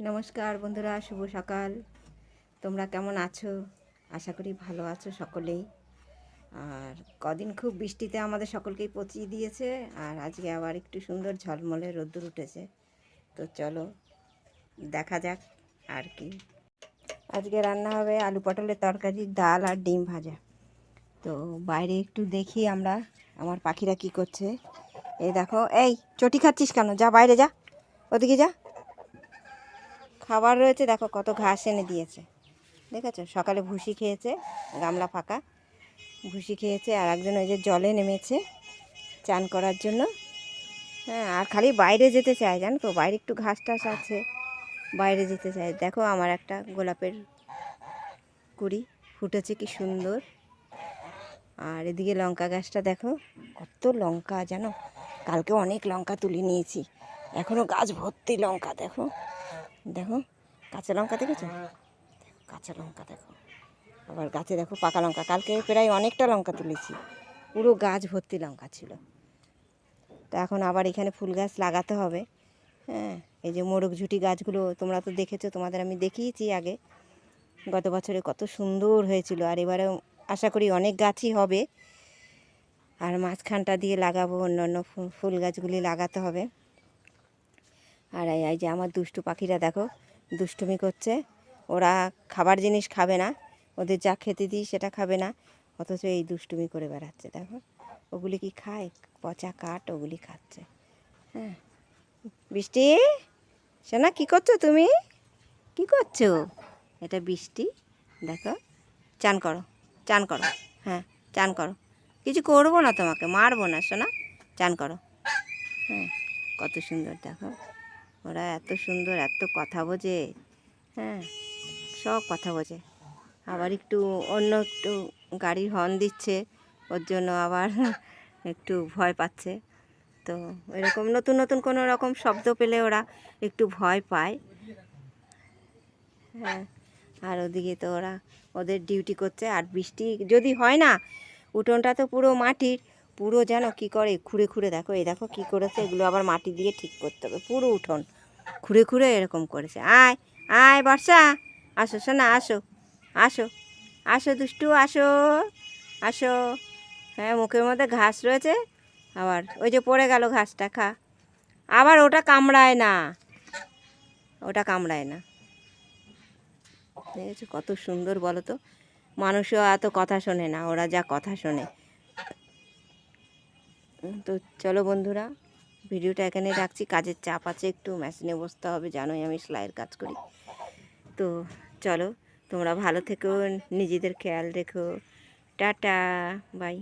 নমস্কার বন্ধুরা, শুভ সকাল। তোমরা কেমন আছো? আশা করি ভালো আছো সকলেই। আর কদিন খুব বৃষ্টিতে আমাদের সকলকেই পচিয়ে দিয়েছে, আর আজকে আবার একটু সুন্দর ঝলমলে রোদ্দুর উঠেছে। তো চলো, দেখা যাক আর কি। আজকে রান্না হবে আলু পটলের তরকারি, ডাল আর ডিম ভাজা। তো বাইরে একটু দেখি আমরা, আমার পাখিরা কি করছে। এই দেখো, এই চটি খাচ্ছিস কেন? যা বাইরে যা, ওদিকে যা। খাবার রয়েছে, দেখো কত ঘাস এনে দিয়েছে। দেখেছ? সকালে ভুসি খেয়েছে, গামলা ফাঁকা। ভুসি খেয়েছে আর একজন ওই যে জলে নেমেছে চান করার জন্য। হ্যাঁ আর খালি বাইরে যেতে চায়, জানো তো? বাইরে একটু ঘাস টাস আছে, বাইরে যেতে চায়। দেখো আমার একটা গোলাপের কুড়ি, ফুটেছে কি সুন্দর। আর এদিকে লঙ্কা গাছটা দেখো, কত লঙ্কা, জানো? কালকে অনেক লঙ্কা তুলে নিয়েছি। এখনও গাছ ভর্তি লঙ্কা, দেখো? দেখো, কাঁচা লঙ্কা দেখেছ? কাঁচা লঙ্কা দেখো। আবার গাছে দেখো পাকা লঙ্কা। কালকে প্রায় অনেকটা লঙ্কা তুলেছি। পুরো গাছ ভর্তি লঙ্কা ছিল। তো এখন আবার এখানে ফুল গাছ লাগাতে হবে। হ্যাঁ এই যে মোরগ ঝুটি গাছগুলো তোমরা তো দেখেছ, তোমাদের আমি দেখিয়েছি আগে। গত বছরে কত সুন্দর হয়েছিল। আর এবারে আশা করি অনেক গাছই হবে। আর মাঝখানটা দিয়ে লাগাবো অন্য ফু- ফুল গাছগুলি লাগাতে হবে। আর এই যে আমার দুষ্টু পাখিরা দেখো, দুষ্টুমি করছে। ওরা খাবার জিনিস খাবে না, ওদের যা খেতে দিই সেটা খাবে না, অথচ এই দুষ্টুমি করে বেড়াচ্ছে, দেখো। ওগুলি কি খায়? পচা কাঠ ওগুলি খাচ্ছে। হ্যাঁ। বৃষ্টি? সোনা, কী করছ তুমি? কি করছ? এটা বৃষ্টি, দেখো। চান করো চান করো। হ্যাঁ চান করো। কিছু করব না তোমাকে, মারবো না, সোনা। চান করো। হ্যাঁ কত সুন্দর, দেখো। ওরা এত সুন্দর, এত কথা বোঝে। হ্যাঁ সব কথা বোঝে। আবার একটু অন্য একটু গাড়ির হর্ন দিচ্ছে, ওর জন্য আবার একটু ভয় পাচ্ছে। তো এরকম নতুন নতুন কোনো রকম শব্দ পেলে ওরা একটু ভয় পায়। হ্যাঁ আর ওদিকে তো ওরা ওদের ডিউটি করছে, আর বৃষ্টি যদি হয় না, উঠোনটা তো পুরো মাটির, পুরো যেন কি করে খুঁড়ে খুঁড়ে দেখো, এই দেখো কি করেছে, এগুলো আবার মাটি দিয়ে ঠিক করতে হবে, পুরো উঠোন। খুঁড়ে খুঁড়ে এরকম করেছে। আয় আয় বর্ষা, আসো শোনা আসো আসো আসো দুষ্টু, আসো আসো। হ্যাঁ মুখের মধ্যে ঘাস রয়েছে, আবার ওই যে পড়ে গেল ঘাসটা, খা। আবার ওটা কামড়ায় না, ওটা কামড়ায় না। দেখেছ কত সুন্দর বলো তো? মানুষও এত কথা শোনে না, ওরা যা কথা শোনে। তো চলো বন্ধুরা ভিডিওটা এখানে রাখছি। কাজের চাপ আছে, একটু মেশিনে বসতে হবে, জানোই আমি সেলাইয়ের কাজ করি। তো চলো, তোমরা ভালো থেকো, নিজেদের খেয়াল রেখো। Tata, bye.